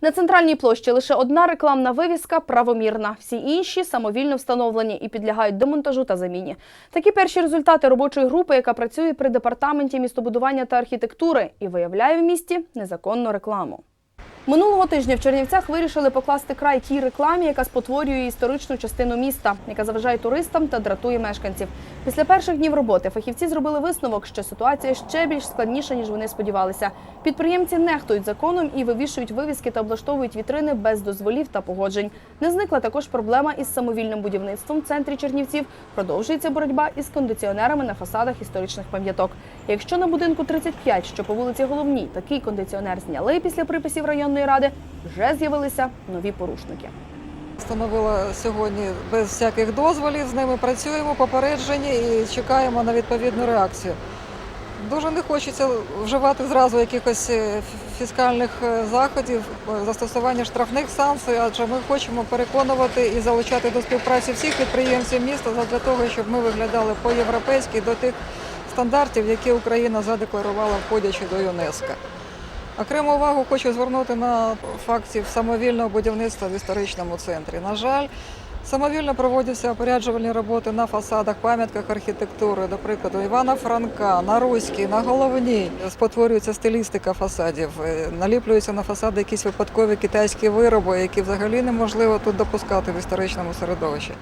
На центральній площі лише одна рекламна вивіска правомірна. Всі інші самовільно встановлені і підлягають демонтажу та заміні. Такі перші результати робочої групи, яка працює при департаменті містобудування та архітектури і виявляє в місті незаконну рекламу. Минулого тижня в Чернівцях вирішили покласти край тій рекламі, яка спотворює історичну частину міста, яка заважає туристам та дратує мешканців. Після перших днів роботи фахівці зробили висновок, що ситуація ще більш складніша, ніж вони сподівалися. Підприємці нехтують законом і вивішують вивіски та облаштовують вітрини без дозволів та погоджень. Не зникла також проблема із самовільним будівництвом в центрі Чернівців. Продовжується боротьба із кондиціонерами на фасадах історичних пам'яток. Якщо на будинку 35, що по вулиці Головній, такий кондиціонер зняли після приписів районної ради, вже з'явилися нові порушники. Встановила сьогодні без всяких дозволів, з ними працюємо, попереджені і чекаємо на відповідну реакцію. Дуже не хочеться вживати зразу якихось е, фіскальних е, заходів, е, застосування штрафних санкцій, адже ми хочемо переконувати і залучати до співпраці всіх підприємців міста для того, щоб ми виглядали по-європейськи до тих стандартів, які Україна задекларувала, входячи до ЮНЕСКО. Окрему увагу хочу звернути на фактів самовільного будівництва в історичному центрі. На жаль, самовільно проводяться опоряджувальні роботи на фасадах, пам'ятках архітектури, до прикладу, Івана Франка, на Руській, на головній. Спотворюється стилістика фасадів, е, наліплюються на фасади якісь випадкові китайські вироби, які взагалі неможливо тут допускати в історичному середовищі.